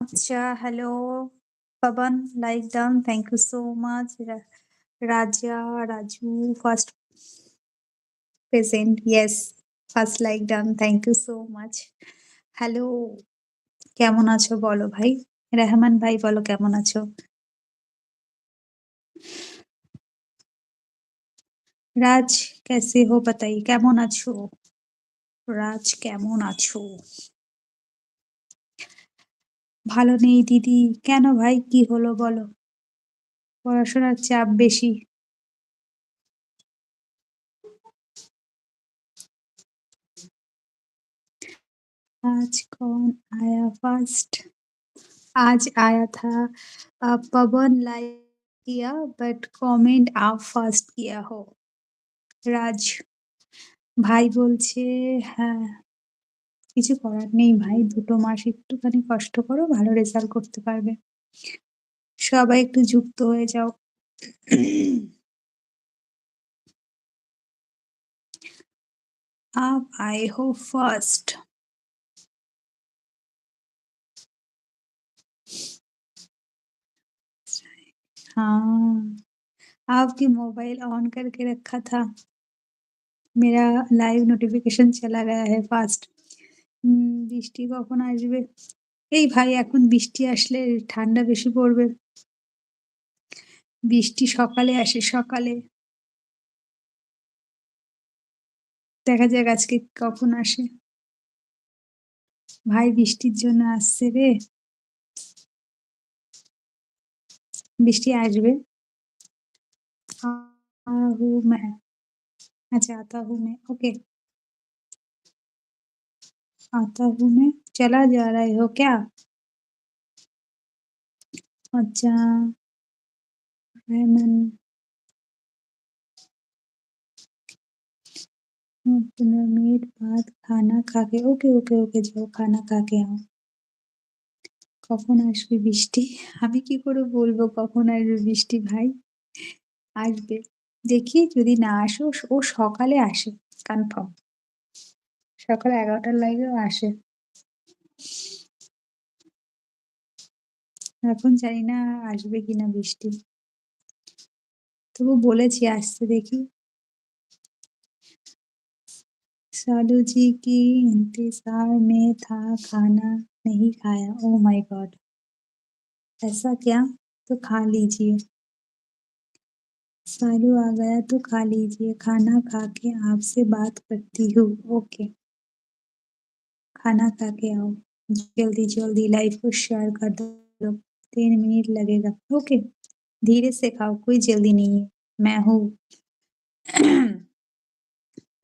আচ্ছা hello Pawan like done thank you so much Raja, Raju first present yes first like done thank you so much hello কেমন আছো বলো ভাই? রেহমান ভাই, বলো কেমন আছো? রাজ, কেসে হো বাতাই, কেমন আছো? রাজ, কেমন আছো? ভালো নেই দিদি। কেন ভাই কি হলো বলো? পড়াশোনার চাপ বেশি। आज कौन आया फर्स्ट? आज आया था अ, पवन लाइक किया बट कमेंट आप ফার্স্ট किया हो। রাজ ভাই বলছে হ্যাঁ, কিছু করার নেই ভাই। ২ টো মাস একটুখানি কষ্ট করো, ভালো রেজাল্ট করতে পারবে। সবাই একটু যুক্ত হয়ে যাও। आप आए हो फर्स्ट। हाँ, आपकी मोबाइल ऑन करके रखा था। मेरा লাইভ নোটিফিকেশন চলা গয়া है ফার্স্ট। বৃষ্টি কখন আসবে? এই ভাই, এখন বৃষ্টি আসলে ঠান্ডা বেশি পড়বে। বৃষ্টি সকালে আসে, সকালে। দেখা যাক আজকে কখন আসে। ভাই, বৃষ্টির জন্য আসছে রে। বৃষ্টি আসবে। আচ্ছা আতা হুমে ওকে। आता हूँ मैं ओके। आता हूँ मैं चला जा रहे हो क्या? अच्छा। रेहमान 15 मिनट बाद खाना खा के ওকে, ওকে, ওকে যাও খানা খা के आओ। কখন আসবে বৃষ্টি? আমি কি করে বলবো কখন আসবে বৃষ্টি ভাই? আসবে। দেখি যদি না আসে ও ও সকালে আসে কনফার্ম। সকাল ১১ টার লাইগেও আসে। এখন জানি না আসবে কিনা বৃষ্টি। তবু বলেছি আসতে দেখি। सालू जी की इंतज़ार में था खाना नहीं खाया। Oh my god! ऐसा क्या? तो खा लीजिए। सालू आ गया तो खा लीजिए। खाना खा के आपसे बात करती हूँ। ओके। खाना खा के आओ। जल्दी-जल्दी लाइफ को शेयर कर दो। तीन मिनट लगेगा। ओके। धीरे से खाओ कोई जल्दी नहीं है। मैं हूँ।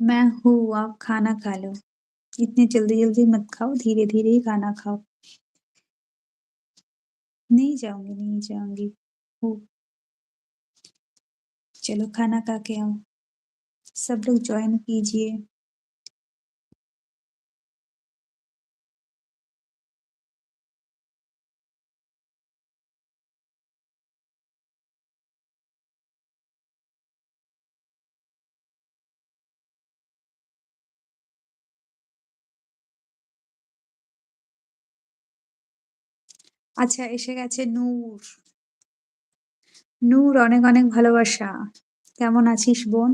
मैं हूँ आप खाना खा लो। इतने जल्दी-जल्दी मत खाओ, धीरे-धीरे ही खाना खाओ। नहीं जाऊँगी नहीं जाऊँगी हो चलो खाना खा के आओ। सब लोग ज्वाइन कीजिए। আচ্ছা এসে গেছে নূর। নূর অনেক, অনেক ভালোবাসা। কেমন আছিস বোন?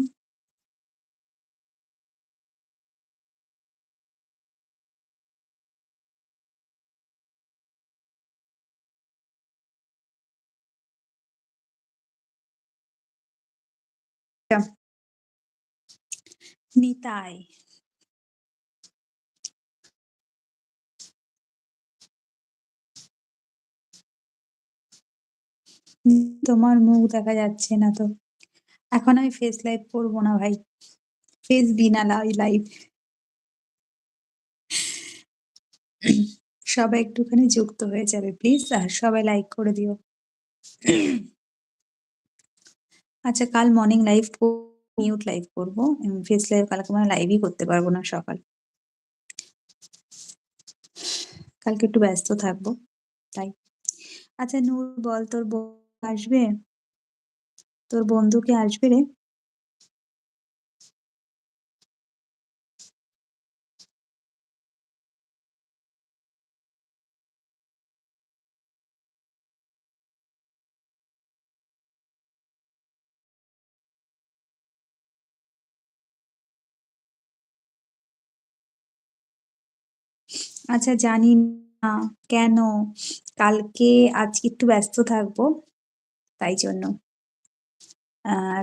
নিতাই। তোমার মুখ দেখা যাচ্ছে না তো। এখন আমি ফেস লাইভ করব না ভাই। ফেস বিনা লাই লাইভ। সবাই একটুখানি যুক্ত হয়ে যাবে প্লিজ। আর সবাই লাইক করে দিও। আচ্ছা কাল মর্নিং লাইভ মিউট লাইভ করব। ফেস লাইভ কালকে মনে লাইভই করতে পারব না সকাল। কালকে একটু ব্যস্ত থাকব। তাই। আচ্ছা নূর বল, তোর আসবে? তোর বন্ধুকে আসবে রে? আচ্ছা জানি না। কেন? কালকে আজকে একটু ব্যস্ত থাকব। তাই জন্য।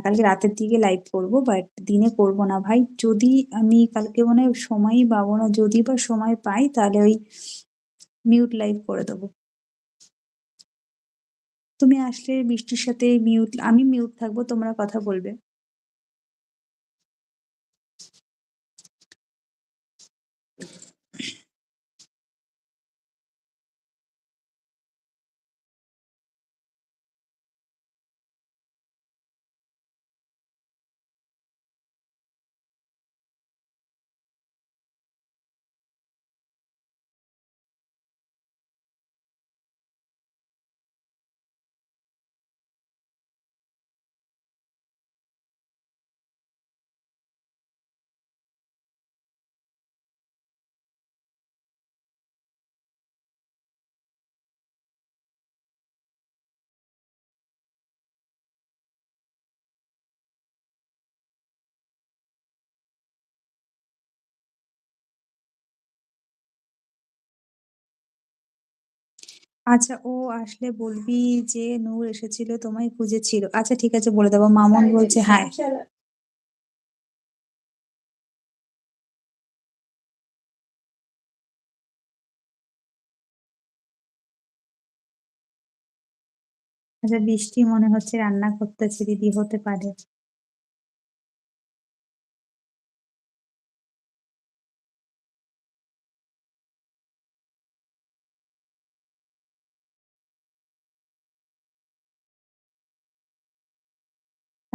কালকে রাতের দিকে লাইভ করব বাট দিনে করব না ভাই। যদি আমি কালকে মনে হয় সময়ই পাবো না। যদি বা সময় পাই, তাহলে ওই মিউট লাইভ করে দেব। তুমি আসলে বৃষ্টির সাথে মিউট আমি মিউট থাকব, তোমরা কথা বলবে। আচ্ছা ও আসলে বলবি যে নূর এসেছিল তোমায় খুঁজেছিল। আচ্ছা ঠিক আছে বলে দেবো মামুন বলছে হাই। আচ্ছা বৃষ্টি মনে হচ্ছে রান্না করতেছে দিদি হতে পারে।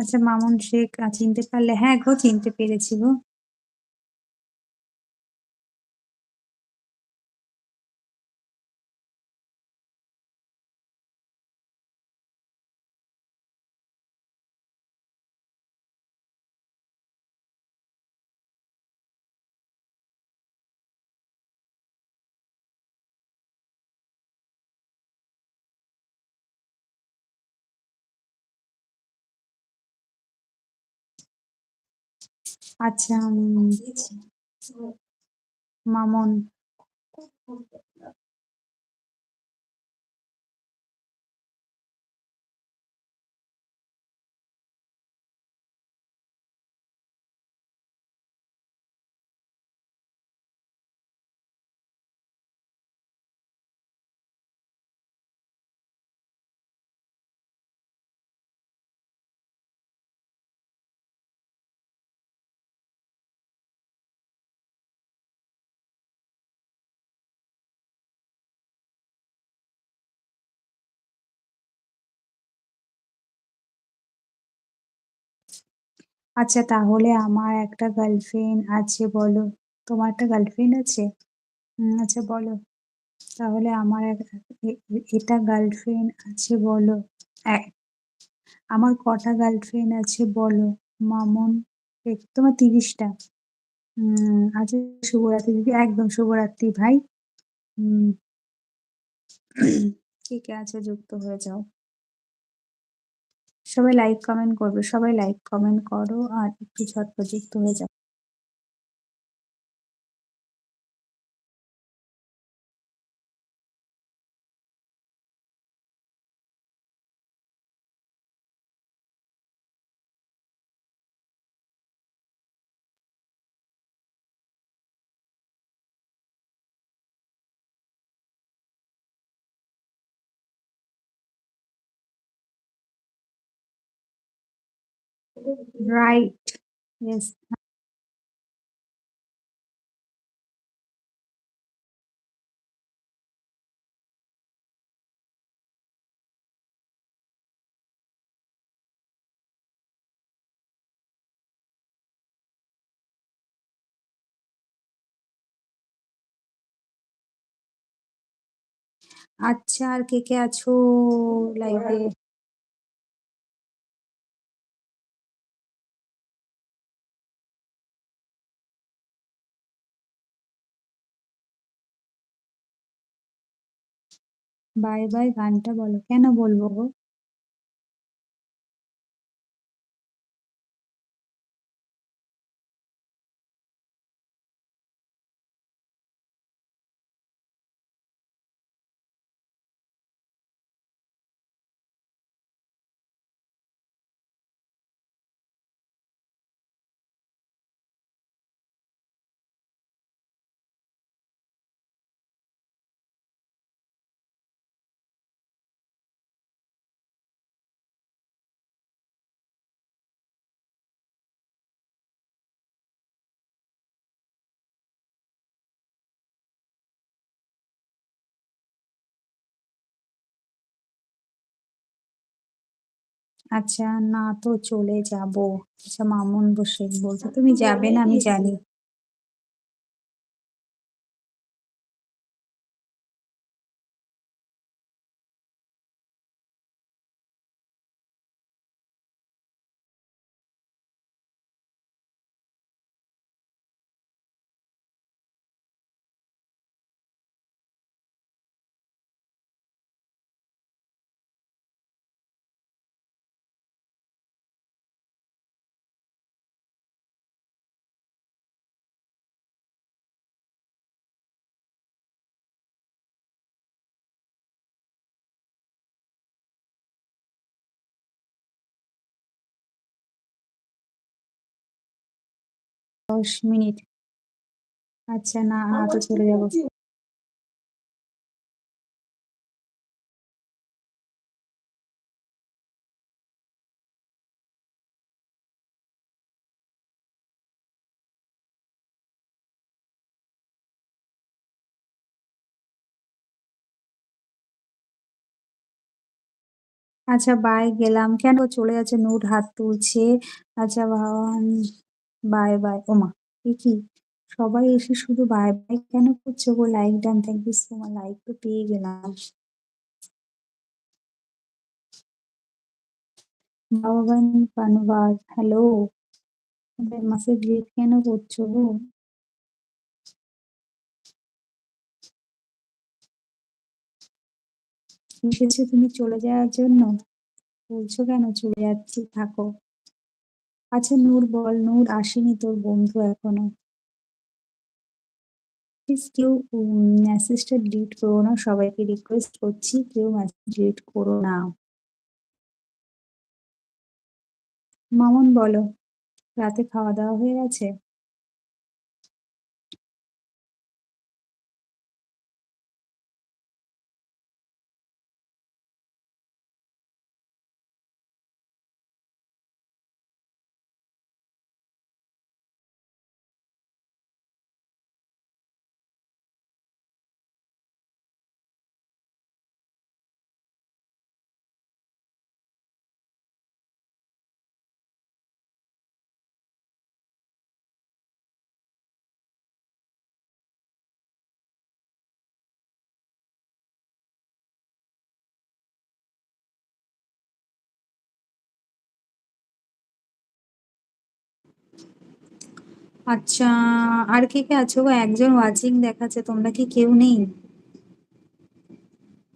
আচ্ছা মামুন শেখ চিনতে পারলে? হ্যাঁ গো চিনতে পেরেছি গো। আচ্ছা মামন। আচ্ছা তাহলে আমার একটা গার্লফ্রেন্ড আছে বলো। তোমার একটা গার্লফ্রেন্ড আছে? উম আচ্ছা বলো। তাহলে আমার এক এটা গার্লফ্রেন্ড আছে বলো। আমার কটা গার্লফ্রেন্ড আছে বলো? মামুন শেখ তোমার ৩০ টা। উম আচ্ছা শুভরাত্রি দিদি। একদম শুভরাত্রি ভাই। হুম। ঠিক আছে, যুক্ত হয়ে যাও। সবাই লাইক কমেন্ট করবে। সবাই লাইক কমেন্ট করো আর একটু ঝটপট যুক্ত হয়ে যাও। রাইট। ইয়েস। আচ্ছা আর কে, কে আছো লাইভে? বাই, বাই গানটা বলো। কেন বলব গো? আচ্ছা, না তো চলে যাব। আচ্ছা মামুন বসে বলছে, তুমি যাবে না আমি জানি। দশ মিনিট। আচ্ছা না, না তো চলে যাব। আচ্ছা বাই গেলাম। কেন চলে যাচ্ছে? নূর হাত তুলছে। আচ্ছা বাই, বাই। ওমা! এ কি? সবাই এসে শুধু বাই, বাই কেন করছ গো? Like done. Thank you so much. Like তো পেয়ে গেলাম। ভগবান পানওয়ার, হ্যালো। মাসে গ্রিট কেন করছ গো? এসেছ তুমি চলে যাওয়ার জন্য? বলছো কেন চলে যাচ্ছি? থাকো। আচ্ছা নূর বল, নূর আসেনি তোর বন্ধু এখনও। কেউ মেসেজটা ডিলিট করো না। সবাইকে রিকোয়েস্ট করছি কেউ মেসেজ ডিলিট করো না। মামুন বলো, রাতে খাওয়া-দাওয়া হয়ে গেছে? আচ্ছা, আর কে, কে আছো গো? একজন ওয়াচিং দেখাচ্ছে। তোমরা কি কেউ নেই?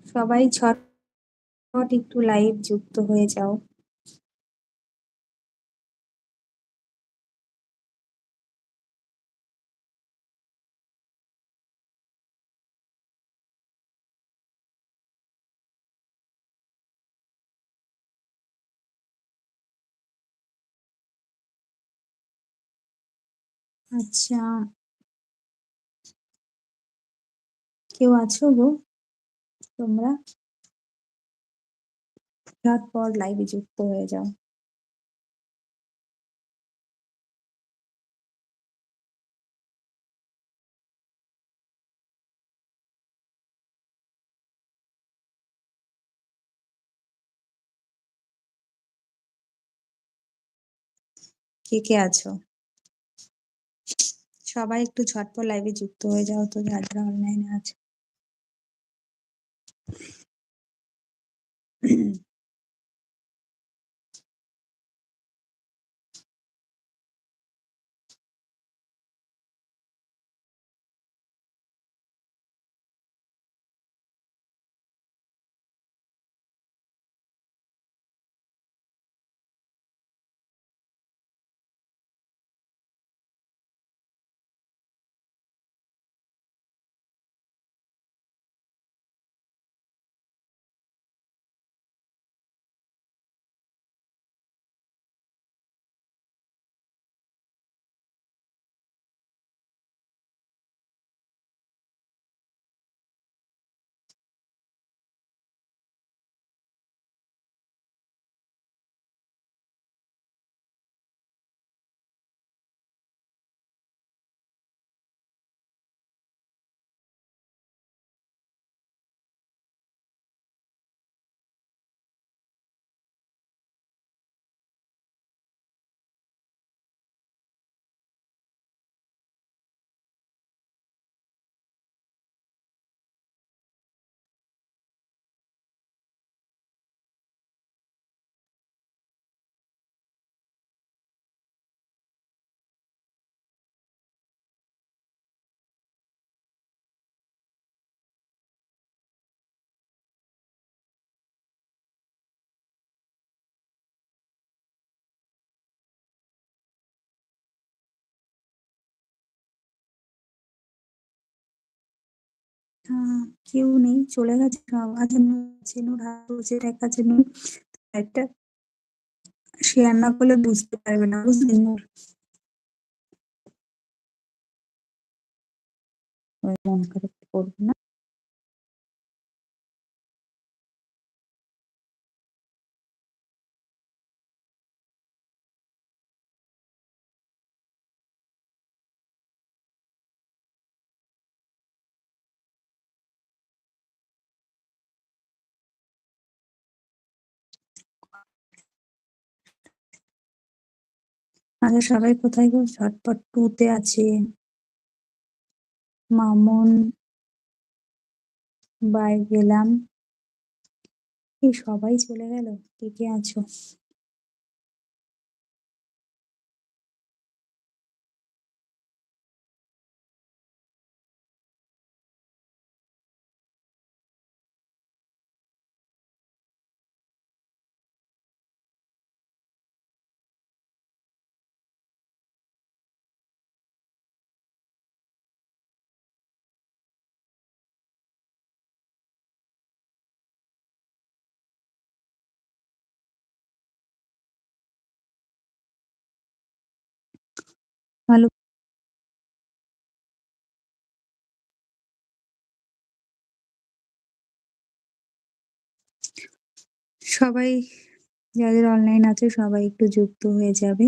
সবাই ছট একটু লাইভ যুক্ত হয়ে যাও। আচ্ছা। কেউ আছো গো? তোমরা? ঝটপট লাইভে যুক্ত হয়ে যাও। কে, কে আছো? সবাই একটু ঝটপট লাইভে যুক্ত হয়ে যাও তো যারা, অনলাইনে আছো। কেউ নেই, চলে গেছে আমার জন্য চেনু হাত তুলছে জন্য একটা শেয়ার না করলে বুঝতে পারবে না, বুঝলি। মন খারাপ করবে না। আচ্ছা সবাই কোথায় গো? ঝটপট 2 তে আছে। মামুন বাই গেলাম। এই সবাই চলে গেল। কে, কে আছো? ভালো সবাই যাদের অনলাইন আছে সবাই একটু যুক্ত হয়ে যাবে।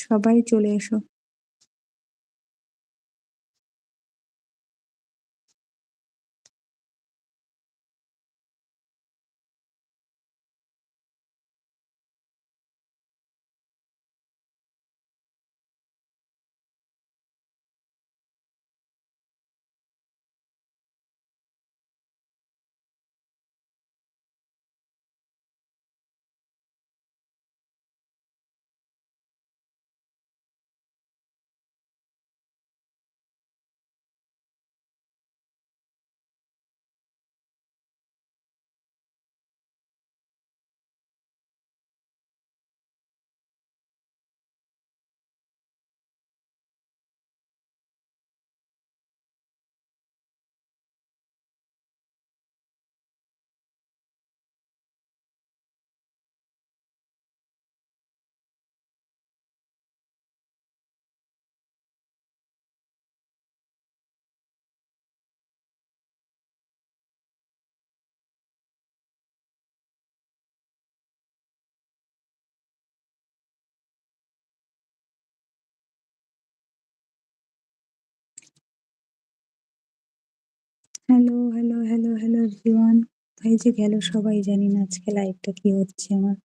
সবাই চলে এসো। Hello, hello, hello, hello everyone. কোথায় যে গেল সবাই জানি না আজকে লাইভটা কি হচ্ছে আমার।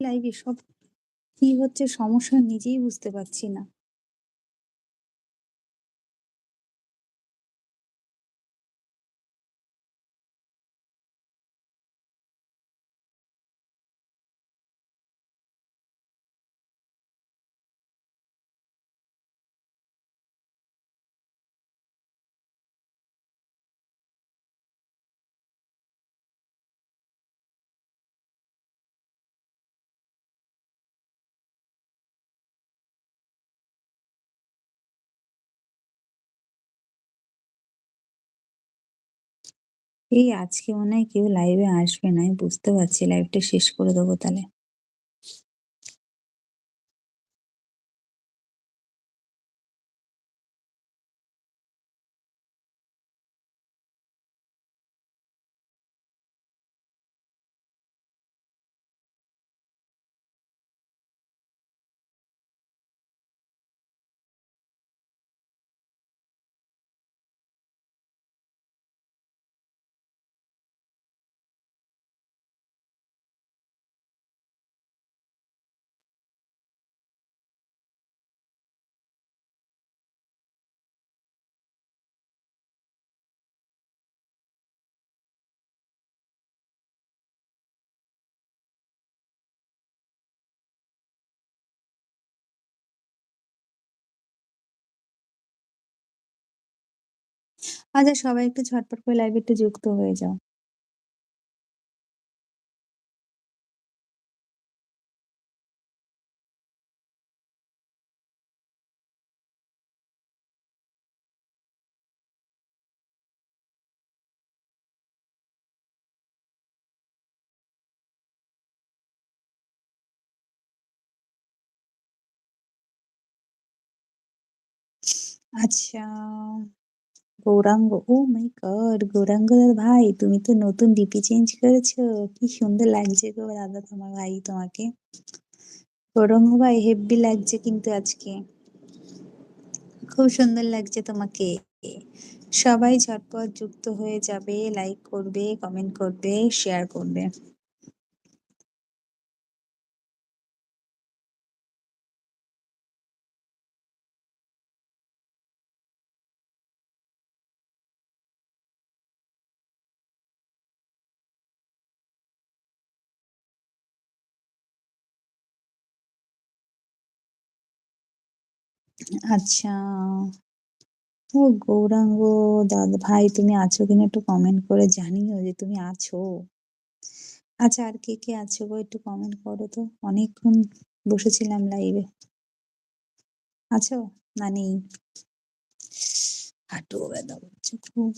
লাইভে সব কি হচ্ছে সমস্যা নিজেই বুঝতে পারছি না। এই আজকে মনে হয় কেউ লাইভ -এ আসবে না। আমি বুঝতে পারছি লাইভ -টা শেষ করে দেবো তাহলে। আচ্ছা সবাই একটু ঝটপট করে লাইভে একটু যুক্ত হয়ে যাও। আচ্ছা। Gauranga oh my god! Gauranga ভাই তুমি তো নতুন ডিপি চেঞ্জ করেছ। কি সুন্দর লাগছে গো দাদা তোমার ভাই তোমাকে। গৌরাঙ্গ ভাই হেভি লাগছে কিন্তু আজকে। খুব সুন্দর লাগছে তোমাকে। সবাই ঝটপট যুক্ত হয়ে যাবে, লাইক করবে, কমেন্ট করবে, শেয়ার করবে। আচ্ছা। ও গৌরাঙ্গ দাদা ভাই তুমি আছো কিনা একটু কমেন্ট করে জানিও যে তুমি আছো। আচ্ছা আর কে, কে আছো গো একটু কমেন্ট করো তো। অনেকক্ষণ বসেছিলাম লাইভে। আছো? না নেই? হাঁটুও ব্যথা করছে খুব।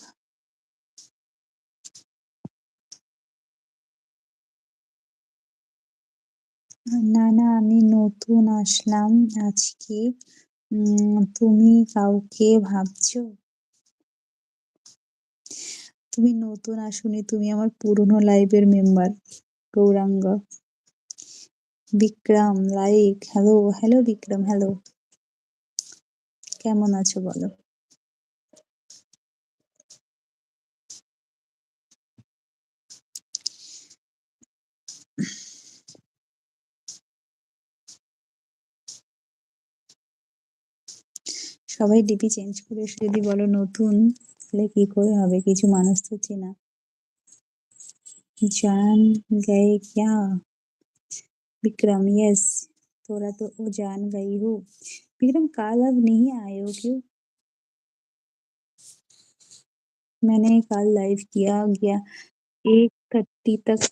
না, না আমি নতুন আসলাম আজকে। তুমি কাউকে ভাবছ? তুমি নতুন আসোনি, তুমি আমার পুরনো লাইভের member Gauranga. Vikram like hello, hello Vikram hello. কেমন আছো বলো? সবাই ডিপি চেঞ্জ করে এসে যদি বলো নতুন তাহলে কি করে হবে? কিছু মানুষ তো চেনা। जान गए क्या? विक्रम यस थोड़ा तो वो जान गई हो। विक्रम कल अब नहीं आए हो क्यों? मैंने कल लाइव किया गया 1:30 तक